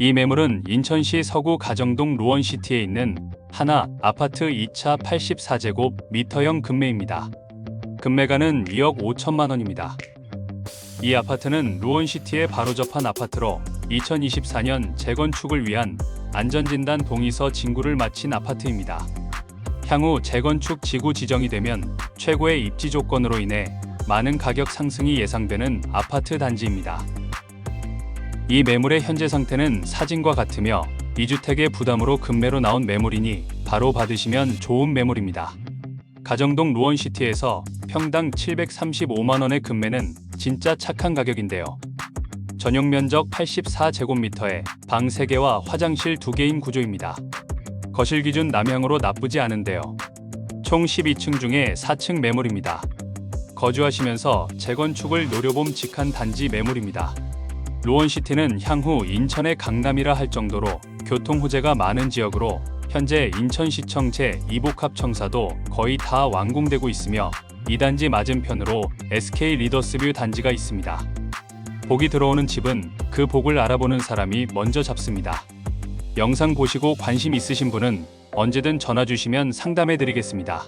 이 매물은 인천시 서구 가정동 루원시티에 있는 하나 아파트 2차 84제곱 미터형 금매입니다. 금매가는 2억 5천만 원입니다. 이 아파트는 루원시티에 바로 접한 아파트로 2024년 재건축을 위한 안전진단 동의서 진구를 마친 아파트입니다. 향후 재건축 지구 지정이 되면 최고의 입지 조건으로 인해 많은 가격 상승이 예상되는 아파트 단지입니다. 이 매물의 현재 상태는 사진과 같으며 2주택의 부담으로 금매로 나온 매물이니 바로 받으시면 좋은 매물입니다. 가정동 루원시티에서 평당 735만 원의 금매는 진짜 착한 가격인데요. 전용 면적 84제곱미터에 방 3개와 화장실 2개인 구조입니다. 거실 기준 남향으로 나쁘지 않은데요. 총 12층 중에 4층 매물입니다. 거주하시면서 재건축을 노려봄 직한 단지 매물입니다. 루원시티는 향후 인천의 강남이라 할 정도로 교통 호재가 많은 지역으로 현재 인천시청 제2복합청사도 거의 다 완공되고 있으며 이 단지 맞은편으로 SK 리더스뷰 단지가 있습니다. 복이 들어오는 집은 그 복을 알아보는 사람이 먼저 잡습니다. 영상 보시고 관심 있으신 분은 언제든 전화 주시면 상담해 드리겠습니다.